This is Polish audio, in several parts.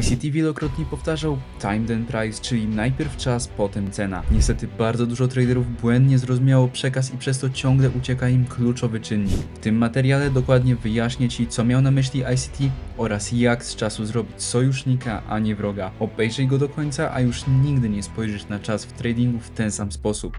ICT wielokrotnie powtarzał time then price, czyli najpierw czas, potem cena. Niestety bardzo dużo traderów błędnie zrozumiało przekaz i przez to ciągle ucieka im kluczowy czynnik. W tym materiale dokładnie wyjaśnię Ci, co miał na myśli ICT oraz jak z czasu zrobić sojusznika, a nie wroga. Obejrzyj go do końca, a już nigdy nie spojrzysz na czas w tradingu w ten sam sposób.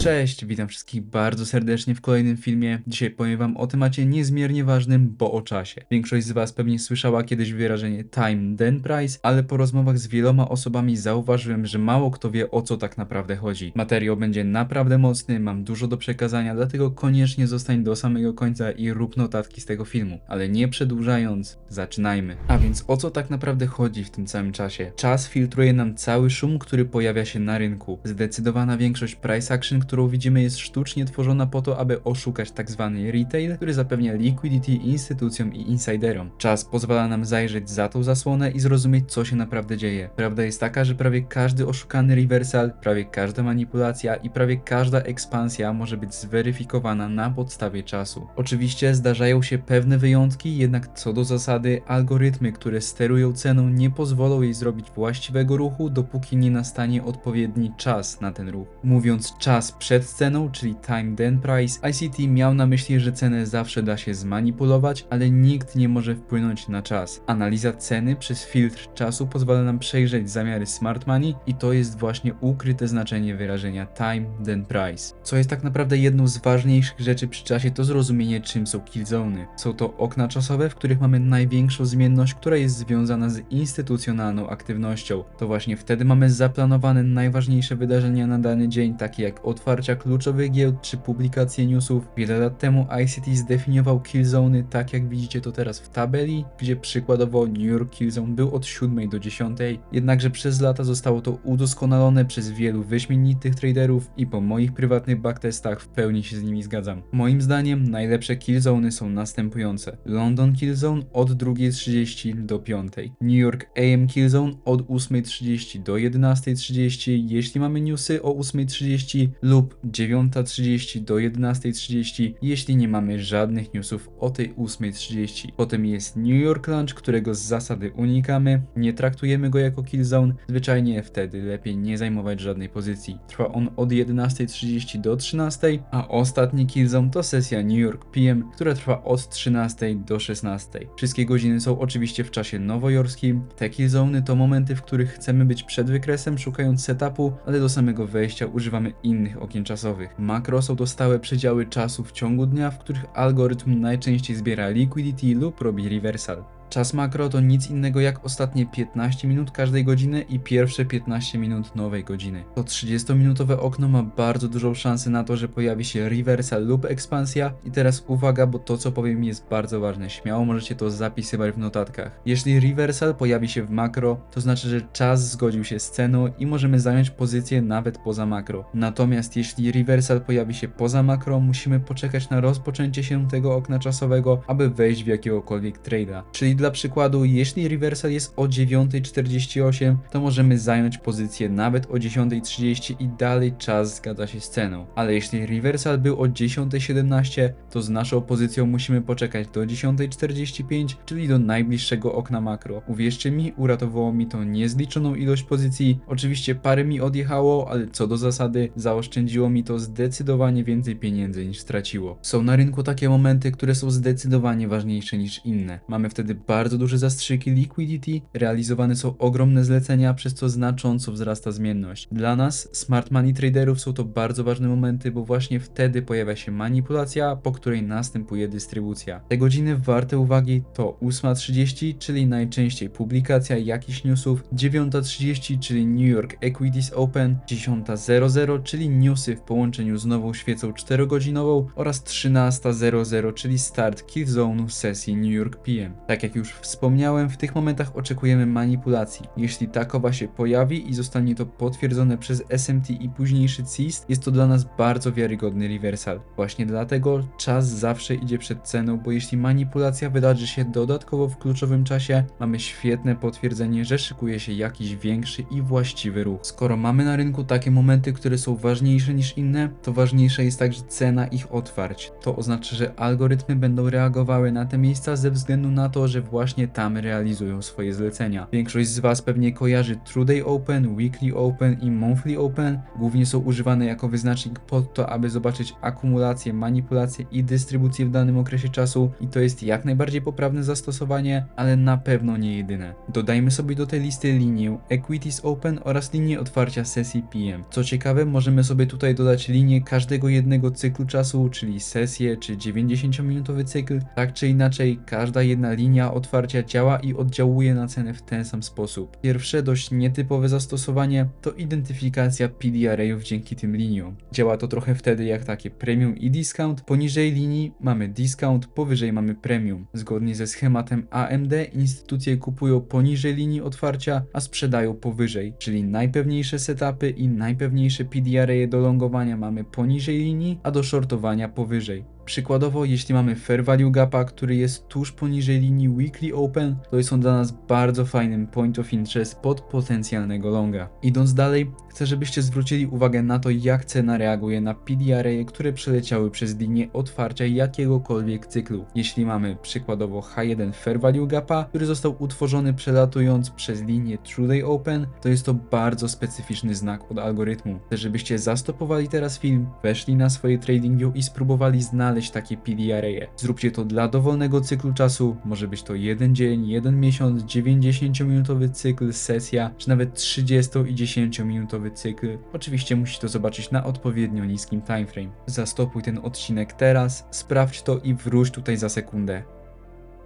Cześć, witam wszystkich bardzo serdecznie w kolejnym filmie. Dzisiaj powiem Wam o temacie niezmiernie ważnym, bo o czasie. Większość z Was pewnie słyszała kiedyś wyrażenie time then price, ale po rozmowach z wieloma osobami zauważyłem, że mało kto wie o co tak naprawdę chodzi. Materiał będzie naprawdę mocny, mam dużo do przekazania, dlatego koniecznie zostań do samego końca i rób notatki z tego filmu. Ale nie przedłużając, zaczynajmy. A więc o co tak naprawdę chodzi w tym całym czasie? Czas filtruje nam cały szum, który pojawia się na rynku. Zdecydowana większość price action, którą widzimy jest sztucznie tworzona po to, aby oszukać tak zwany retail, który zapewnia liquidity instytucjom i insiderom. Czas pozwala nam zajrzeć za tą zasłonę i zrozumieć co się naprawdę dzieje. Prawda jest taka, że prawie każdy oszukany reversal, prawie każda manipulacja i prawie każda ekspansja może być zweryfikowana na podstawie czasu. Oczywiście zdarzają się pewne wyjątki, jednak co do zasady algorytmy, które sterują ceną nie pozwolą jej zrobić właściwego ruchu, dopóki nie nastanie odpowiedni czas na ten ruch. Mówiąc czas przed ceną, czyli time then price, ICT miał na myśli, że cenę zawsze da się zmanipulować, ale nikt nie może wpłynąć na czas. Analiza ceny przez filtr czasu pozwala nam przejrzeć zamiary smart money i to jest właśnie ukryte znaczenie wyrażenia time then price. Co jest tak naprawdę jedną z ważniejszych rzeczy przy czasie to zrozumienie czym są killzony. Są to okna czasowe, w których mamy największą zmienność, która jest związana z instytucjonalną aktywnością. To właśnie wtedy mamy zaplanowane najważniejsze wydarzenia na dany dzień, takie jak otwarcia kluczowych giełd czy publikacje newsów. Wiele lat temu ICT zdefiniował killzony tak jak widzicie to teraz w tabeli, gdzie przykładowo New York Killzone był od 7 do 10, jednakże przez lata zostało to udoskonalone przez wielu wyśmienitych traderów i po moich prywatnych backtestach w pełni się z nimi zgadzam. Moim zdaniem najlepsze killzony są następujące. London Killzone od 2.30 do 5. New York AM Killzone od 8.30 do 11.30, jeśli mamy newsy o 8.30 lub 9.30 do 11.30, jeśli nie mamy żadnych newsów o tej 8.30. Potem jest New York Lunch, którego z zasady unikamy, nie traktujemy go jako killzone, zwyczajnie wtedy lepiej nie zajmować żadnej pozycji. Trwa on od 11.30 do 13.00, a ostatni killzone to sesja New York PM, która trwa od 13.00 do 16.00. Wszystkie godziny są oczywiście w czasie nowojorskim. Te killzony to momenty, w których chcemy być przed wykresem, szukając setupu, ale do samego wejścia używamy innych okien czasowych. Makro są to stałe przedziały czasu w ciągu dnia, w których algorytm najczęściej zbiera liquidity lub robi reversal. Czas makro to nic innego jak ostatnie 15 minut każdej godziny i pierwsze 15 minut nowej godziny. To 30-minutowe okno ma bardzo dużą szansę na to, że pojawi się reversal lub ekspansja i teraz uwaga, bo to co powiem jest bardzo ważne, śmiało możecie to zapisywać w notatkach. Jeśli reversal pojawi się w makro, to znaczy, że czas zgodził się z ceną i możemy zająć pozycję nawet poza makro. Natomiast jeśli reversal pojawi się poza makro, musimy poczekać na rozpoczęcie się tego okna czasowego, aby wejść w jakiegokolwiek trade'a. Czyli dla przykładu, jeśli reversal jest o 9.48, to możemy zająć pozycję nawet o 10.30 i dalej czas zgadza się z ceną. Ale jeśli reversal był o 10.17, to z naszą pozycją musimy poczekać do 10.45, czyli do najbliższego okna makro. Uwierzcie mi, uratowało mi to niezliczoną ilość pozycji. Oczywiście parę mi odjechało, ale co do zasady, zaoszczędziło mi to zdecydowanie więcej pieniędzy niż straciło. Są na rynku takie momenty, które są zdecydowanie ważniejsze niż inne. Mamy wtedy bardzo duże zastrzyki liquidity, realizowane są ogromne zlecenia, przez co znacząco wzrasta zmienność. Dla nas, smart money traderów, są to bardzo ważne momenty, bo właśnie wtedy pojawia się manipulacja, po której następuje dystrybucja. Te godziny warte uwagi to 8.30, czyli najczęściej publikacja jakichś newsów, 9.30, czyli New York Equities Open, 10.00, czyli newsy w połączeniu z nową świecą 4-godzinową oraz 13.00, czyli start killzone'u sesji New York PM. Tak jak już już wspomniałem, w tych momentach oczekujemy manipulacji. Jeśli takowa się pojawi i zostanie to potwierdzone przez SMT i późniejszy CIST, jest to dla nas bardzo wiarygodny reversal. Właśnie dlatego czas zawsze idzie przed ceną, bo jeśli manipulacja wydarzy się dodatkowo w kluczowym czasie, mamy świetne potwierdzenie, że szykuje się jakiś większy i właściwy ruch. Skoro mamy na rynku takie momenty, które są ważniejsze niż inne, to ważniejsza jest także cena ich otwarć. To oznacza, że algorytmy będą reagowały na te miejsca ze względu na to, że właśnie tam realizują swoje zlecenia. Większość z Was pewnie kojarzy True Day Open, Weekly Open i Monthly Open. Głównie są używane jako wyznacznik pod to, aby zobaczyć akumulację, manipulację i dystrybucję w danym okresie czasu i to jest jak najbardziej poprawne zastosowanie, ale na pewno nie jedyne. Dodajmy sobie do tej listy linię Equities Open oraz linię otwarcia sesji PM. Co ciekawe, możemy sobie tutaj dodać linię każdego jednego cyklu czasu, czyli sesję czy 90-minutowy cykl. Tak czy inaczej, każda jedna linia otwarcia działa i oddziałuje na cenę w ten sam sposób. Pierwsze, dość nietypowe zastosowanie to identyfikacja PD arrayów dzięki tym liniom. Działa to trochę wtedy jak takie premium i discount. Poniżej linii mamy discount, powyżej mamy premium. Zgodnie ze schematem AMD instytucje kupują poniżej linii otwarcia, a sprzedają powyżej, czyli najpewniejsze setupy i najpewniejsze PD arraye do longowania mamy poniżej linii, a do shortowania powyżej. Przykładowo, jeśli mamy Fair Value Gapa, który jest tuż poniżej linii Weekly Open, to jest on dla nas bardzo fajnym point of interest pod potencjalnego longa. Idąc dalej, chcę żebyście zwrócili uwagę na to, jak cena reaguje na PD arraye, które przeleciały przez linię otwarcia jakiegokolwiek cyklu. Jeśli mamy przykładowo H1 Fair Value Gapa, który został utworzony przelatując przez linię True Day Open, to jest to bardzo specyficzny znak od algorytmu. Chcę, żebyście zastopowali teraz film, weszli na swoje TradingView i spróbowali znaleźć takie PD arraye. Zróbcie to dla dowolnego cyklu czasu, może być to jeden dzień, jeden miesiąc, 90-minutowy cykl, sesja, czy nawet 30 i 10-minutowy cykl. Oczywiście musisz to zobaczyć na odpowiednio niskim timeframe. Zastopuj ten odcinek teraz, sprawdź to i wróć tutaj za sekundę.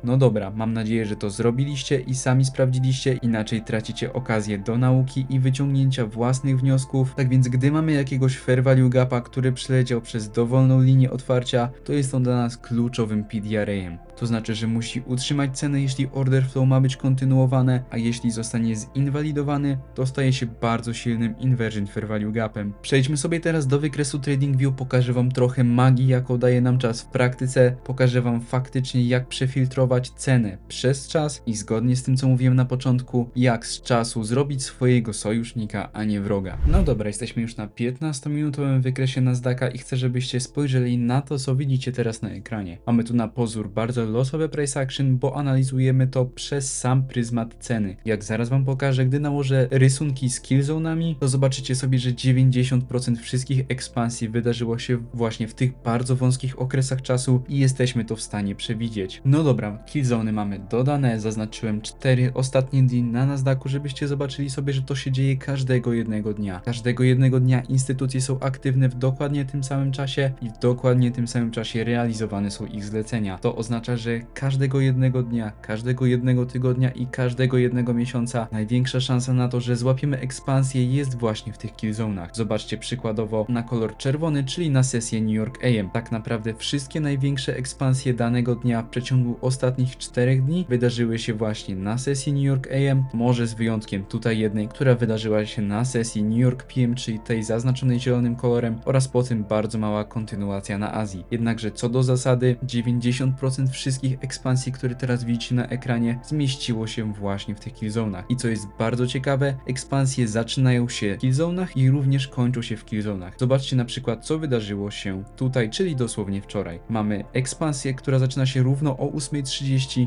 No dobra, mam nadzieję, że to zrobiliście i sami sprawdziliście, inaczej tracicie okazję do nauki i wyciągnięcia własnych wniosków. Tak więc, gdy mamy jakiegoś fair value gapa, który przeleciał przez dowolną linię otwarcia, to jest on dla nas kluczowym PDRA-em. To znaczy, że musi utrzymać cenę, jeśli order flow ma być kontynuowane, a jeśli zostanie zinwalidowany, to staje się bardzo silnym inversion fair value gapem. Przejdźmy sobie teraz do wykresu TradingView, pokażę Wam trochę magii, jaką daje nam czas w praktyce, pokażę Wam faktycznie, jak przefiltrować cenę przez czas i zgodnie z tym, co mówiłem na początku, jak z czasu zrobić swojego sojusznika, a nie wroga. No dobra, jesteśmy już na 15-minutowym wykresie Nasdaqa i chcę, żebyście spojrzeli na to, co widzicie teraz na ekranie. Mamy tu na pozór bardzo losowe price action, bo analizujemy to przez sam pryzmat ceny. Jak zaraz Wam pokażę, gdy nałożę rysunki z killzone'ami, to zobaczycie sobie, że 90% wszystkich ekspansji wydarzyło się właśnie w tych bardzo wąskich okresach czasu i jesteśmy to w stanie przewidzieć. No dobra, killzony mamy dodane, zaznaczyłem 4 ostatnie dni na Nasdaqu, żebyście zobaczyli sobie, że to się dzieje każdego jednego dnia. Każdego jednego dnia instytucje są aktywne w dokładnie tym samym czasie i w dokładnie tym samym czasie realizowane są ich zlecenia. To oznacza, że każdego jednego dnia, każdego jednego tygodnia i każdego jednego miesiąca największa szansa na to, że złapiemy ekspansję jest właśnie w tych killzonach. Zobaczcie przykładowo na kolor czerwony, czyli na sesję New York AM. Tak naprawdę wszystkie największe ekspansje danego dnia w przeciągu ostatnich 4 dni wydarzyły się właśnie na sesji New York AM, może z wyjątkiem tutaj jednej, która wydarzyła się na sesji New York PM, czyli tej zaznaczonej zielonym kolorem oraz potem bardzo mała kontynuacja na Azji. Jednakże co do zasady 90% wszystkich ekspansji, które teraz widzicie na ekranie zmieściło się właśnie w tych killzonach. I co jest bardzo ciekawe, ekspansje zaczynają się w killzonach i również kończą się w killzonach. Zobaczcie na przykład co wydarzyło się tutaj, czyli dosłownie wczoraj. Mamy ekspansję, która zaczyna się równo o 8.30,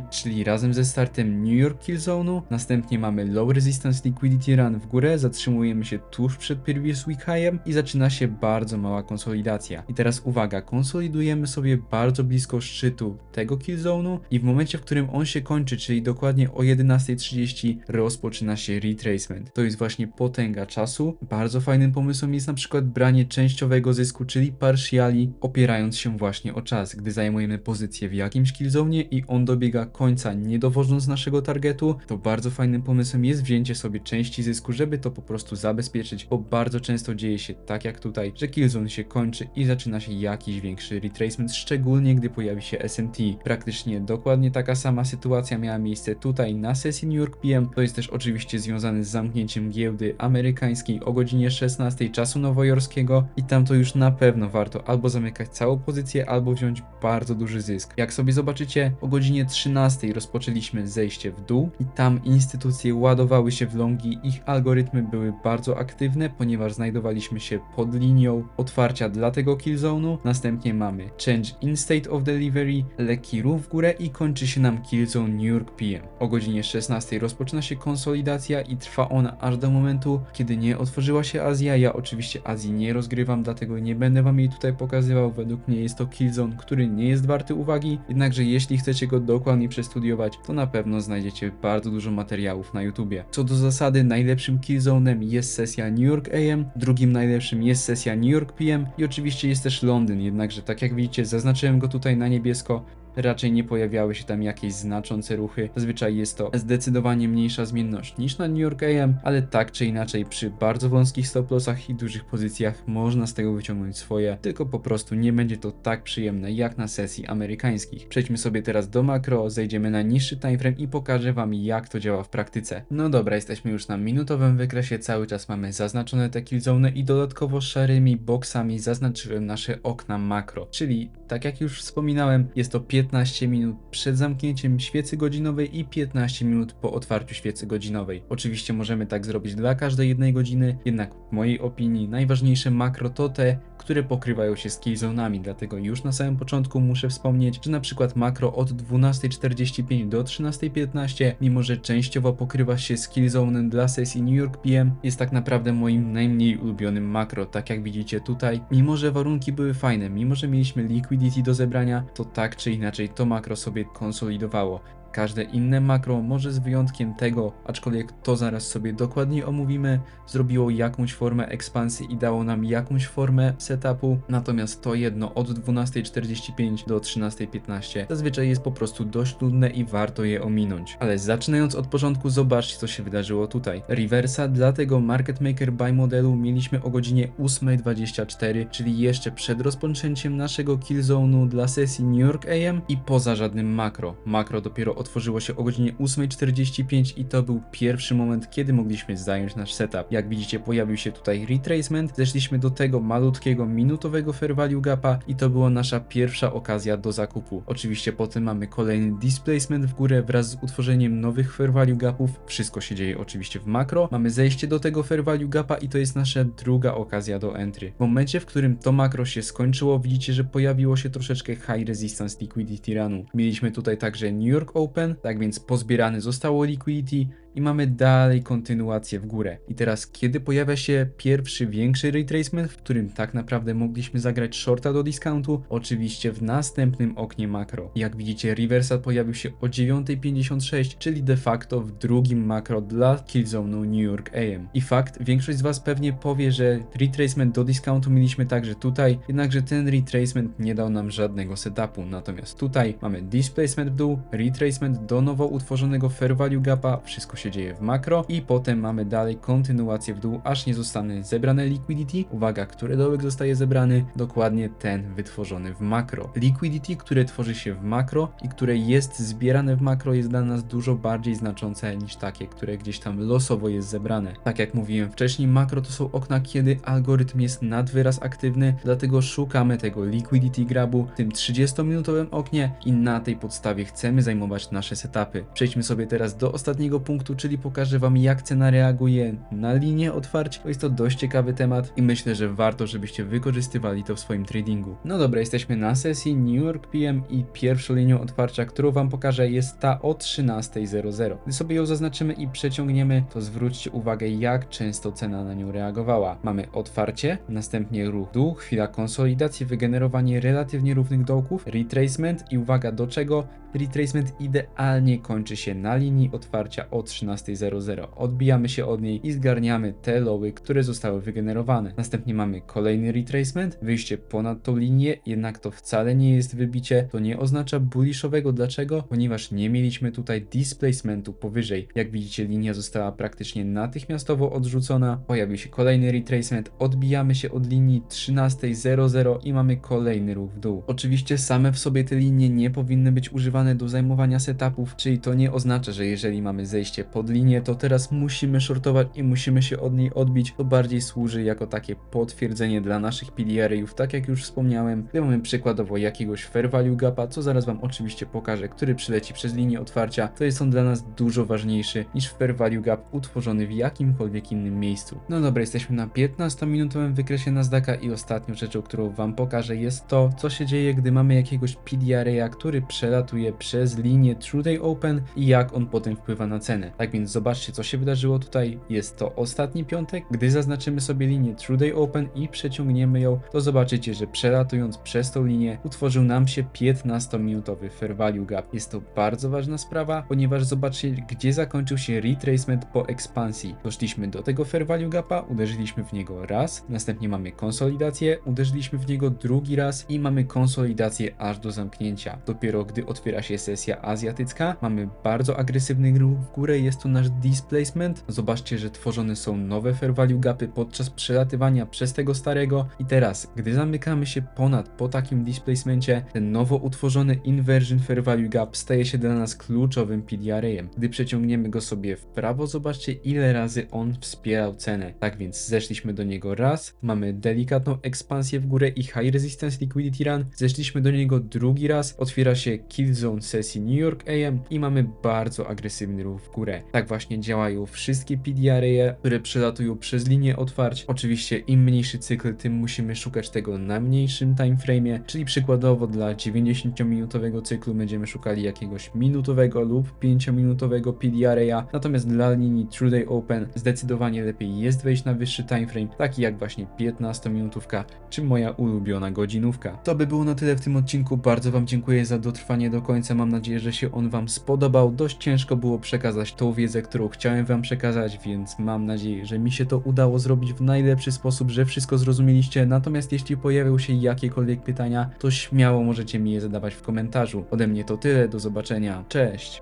czyli razem ze startem New York Killzone'u. Następnie mamy Low Resistance Liquidity Run w górę, zatrzymujemy się tuż przed Previous Week High'em i zaczyna się bardzo mała konsolidacja. I teraz uwaga, konsolidujemy sobie bardzo blisko szczytu tego Killzone'u i w momencie, w którym on się kończy, czyli dokładnie o 11.30 rozpoczyna się retracement. To jest właśnie potęga czasu. Bardzo fajnym pomysłem jest na przykład branie częściowego zysku, czyli partiali, opierając się właśnie o czas, gdy zajmujemy pozycję w jakimś killzone'ie i on on dobiega końca, nie dowożąc naszego targetu, to bardzo fajnym pomysłem jest wzięcie sobie części zysku, żeby to po prostu zabezpieczyć, bo bardzo często dzieje się tak jak tutaj, że killzone się kończy i zaczyna się jakiś większy retracement, szczególnie gdy pojawi się SMT. Praktycznie dokładnie taka sama sytuacja miała miejsce tutaj na sesji New York PM. To jest też oczywiście związane z zamknięciem giełdy amerykańskiej o godzinie 16 czasu nowojorskiego i tam to już na pewno warto albo zamykać całą pozycję, albo wziąć bardzo duży zysk. Jak sobie zobaczycie, o godzinie 13 rozpoczęliśmy zejście w dół i tam instytucje ładowały się w longi, ich algorytmy były bardzo aktywne, ponieważ znajdowaliśmy się pod linią otwarcia dla tego killzone'u. Następnie mamy change in state of delivery, lekki ruch w górę i kończy się nam killzone New York PM. O godzinie 16 rozpoczyna się konsolidacja i trwa ona aż do momentu, kiedy nie otworzyła się Azja. Ja oczywiście Azji nie rozgrywam, dlatego nie będę wam jej tutaj pokazywał. Według mnie jest to killzone, który nie jest warty uwagi, jednakże jeśli chcecie go dokładnie przestudiować, to na pewno znajdziecie bardzo dużo materiałów na YouTubie. Co do zasady, najlepszym killzone'em jest sesja New York AM, drugim najlepszym jest sesja New York PM i oczywiście jest też Londyn, jednakże tak jak widzicie, zaznaczyłem go tutaj na niebiesko, raczej nie pojawiały się tam jakieś znaczące ruchy. Zazwyczaj jest to zdecydowanie mniejsza zmienność niż na New York AM, ale tak czy inaczej przy bardzo wąskich stop lossach i dużych pozycjach można z tego wyciągnąć swoje, tylko po prostu nie będzie to tak przyjemne jak na sesji amerykańskich. Przejdźmy sobie teraz do makro, zejdziemy na niższy timeframe i pokażę wam jak to działa w praktyce. No dobra, jesteśmy już na minutowym wykresie, cały czas mamy zaznaczone te killzone i dodatkowo szarymi boksami zaznaczyłem nasze okna makro, czyli tak jak już wspominałem, jest to 15 15 minut przed zamknięciem świecy godzinowej i 15 minut po otwarciu świecy godzinowej. Oczywiście możemy tak zrobić dla każdej jednej godziny, jednak w mojej opinii najważniejsze makro to te, które pokrywają się z keyzonami, dlatego już na samym początku muszę wspomnieć, że na przykład makro od 12.45 do 13.15, mimo że częściowo pokrywa się z killzonem dla sesji New York PM, jest tak naprawdę moim najmniej ulubionym makro, tak jak widzicie tutaj. Mimo że warunki były fajne, mimo że mieliśmy liquidity do zebrania, to tak czy inaczej to makro sobie konsolidowało. Każde inne makro, może z wyjątkiem tego, aczkolwiek to zaraz sobie dokładnie omówimy, zrobiło jakąś formę ekspansji i dało nam jakąś formę setupu, natomiast to jedno od 12.45 do 13.15 zazwyczaj jest po prostu dość nudne i warto je ominąć. Ale zaczynając od początku, zobaczcie co się wydarzyło tutaj. Reversa dla tego Market Maker Buy modelu mieliśmy o godzinie 8.24, czyli jeszcze przed rozpoczęciem naszego killzone'u dla sesji New York AM i poza żadnym makro. Makro dopiero otworzyło się o godzinie 8.45 i to był pierwszy moment, kiedy mogliśmy zająć nasz setup. Jak widzicie, pojawił się tutaj retracement, zeszliśmy do tego malutkiego minutowego fair value gapa i to była nasza pierwsza okazja do zakupu. Oczywiście potem mamy kolejny displacement w górę wraz z utworzeniem nowych fair value gapów. Wszystko się dzieje oczywiście w makro. Mamy zejście do tego fair value gapa i to jest nasza druga okazja do entry. W momencie, w którym to makro się skończyło, widzicie, że pojawiło się troszeczkę high resistance liquidity runu. Mieliśmy tutaj także New York Open, tak więc pozbierane zostało liquidity i mamy dalej kontynuację w górę. I teraz, kiedy pojawia się pierwszy większy retracement, w którym tak naprawdę mogliśmy zagrać shorta do discountu, oczywiście w następnym oknie makro. Jak widzicie, reversal pojawił się o 9.56, czyli de facto w drugim makro dla killzone'u New York AM. I fakt, większość z Was pewnie powie, że retracement do discountu mieliśmy także tutaj, jednakże ten retracement nie dał nam żadnego setupu, natomiast tutaj mamy displacement w dół, retracement do nowo utworzonego fair value gapa, wszystko się się dzieje w makro i potem mamy dalej kontynuację w dół, aż nie zostanie zebrane liquidity. Uwaga, który dołek zostaje zebrany? Dokładnie ten wytworzony w makro. Liquidity, które tworzy się w makro i które jest zbierane w makro jest dla nas dużo bardziej znaczące niż takie, które gdzieś tam losowo jest zebrane. Tak jak mówiłem wcześniej, makro to są okna, kiedy algorytm jest nad wyraz aktywny, dlatego szukamy tego liquidity grabu w tym 30-minutowym oknie i na tej podstawie chcemy zajmować nasze setupy. Przejdźmy sobie teraz do ostatniego punktu, czyli pokażę Wam jak cena reaguje na linię otwarcia. To jest to dość ciekawy temat i myślę, że warto, żebyście wykorzystywali to w swoim tradingu. No dobra, jesteśmy na sesji New York PM i pierwszą linią otwarcia, którą Wam pokażę jest ta o 13.00. Gdy sobie ją zaznaczymy i przeciągniemy, to zwróćcie uwagę jak często cena na nią reagowała. Mamy otwarcie, następnie ruch dół, chwila konsolidacji, wygenerowanie relatywnie równych dołków, retracement i uwaga do czego? Retracement idealnie kończy się na linii otwarcia o 13 13.00. Odbijamy się od niej i zgarniamy te loły, które zostały wygenerowane. Następnie mamy kolejny retracement, wyjście ponad tą linię, jednak to wcale nie jest wybicie, to nie oznacza bullishowego. Dlaczego? Ponieważ nie mieliśmy tutaj displacementu powyżej. Jak widzicie, linia została praktycznie natychmiastowo odrzucona. Pojawił się kolejny retracement, odbijamy się od linii 13.00 i mamy kolejny ruch w dół. Oczywiście same w sobie te linie nie powinny być używane do zajmowania setupów, czyli to nie oznacza, że jeżeli mamy zejście pod linię, to teraz musimy shortować i musimy się od niej odbić. To bardziej służy jako takie potwierdzenie dla naszych PDR-ów, tak jak już wspomniałem. Gdy mamy przykładowo jakiegoś fair value gapa, co zaraz wam oczywiście pokażę, który przyleci przez linię otwarcia, to jest on dla nas dużo ważniejszy niż fair value gap utworzony w jakimkolwiek innym miejscu. No dobra, jesteśmy na 15-minutowym wykresie Nasdaqa i ostatnią rzeczą, którą wam pokażę jest to, co się dzieje, gdy mamy jakiegoś PDR-a, który przelatuje przez linię True Day Open i jak on potem wpływa na cenę. Tak więc zobaczcie, co się wydarzyło tutaj. Jest to ostatni piątek. Gdy zaznaczymy sobie linię True Day Open i przeciągniemy ją, to zobaczycie, że przelatując przez tą linię utworzył nam się 15-minutowy Fair Value Gap. Jest to bardzo ważna sprawa, ponieważ zobaczcie, gdzie zakończył się retracement po ekspansji. Doszliśmy do tego Fair Value Gapa, uderzyliśmy w niego raz, następnie mamy konsolidację, uderzyliśmy w niego drugi raz i mamy konsolidację aż do zamknięcia. Dopiero gdy otwiera się sesja azjatycka, mamy bardzo agresywny ruch w górę, jest to nasz displacement. Zobaczcie, że tworzone są nowe fair value gapy podczas przelatywania przez tego starego i teraz, gdy zamykamy się ponad po takim displacemencie, ten nowo utworzony inversion fair value gap staje się dla nas kluczowym PDR-em. Gdy przeciągniemy go sobie w prawo, zobaczcie ile razy on wspierał cenę. Tak więc zeszliśmy do niego raz, mamy delikatną ekspansję w górę i high resistance liquidity run, zeszliśmy do niego drugi raz, otwiera się kill zone sesji New York AM i mamy bardzo agresywny ruch w górę. Tak właśnie działają wszystkie PDR-e, które przelatują przez linię otwarć. Oczywiście im mniejszy cykl, tym musimy szukać tego na mniejszym timeframe'ie, czyli przykładowo dla 90-minutowego cyklu będziemy szukali jakiegoś minutowego lub 5-minutowego PDR-a, natomiast dla linii True Day Open zdecydowanie lepiej jest wejść na wyższy timeframe, taki jak właśnie 15-minutówka, czy moja ulubiona godzinówka. To by było na tyle w tym odcinku, bardzo wam dziękuję za dotrwanie do końca, mam nadzieję, że się on wam spodobał. Dość ciężko było przekazać tą wiedzę, którą chciałem wam przekazać, więc mam nadzieję, że mi się to udało zrobić w najlepszy sposób, że wszystko zrozumieliście. Natomiast jeśli pojawią się jakiekolwiek pytania, to śmiało możecie mi je zadawać w komentarzu. Ode mnie to tyle, do zobaczenia, cześć!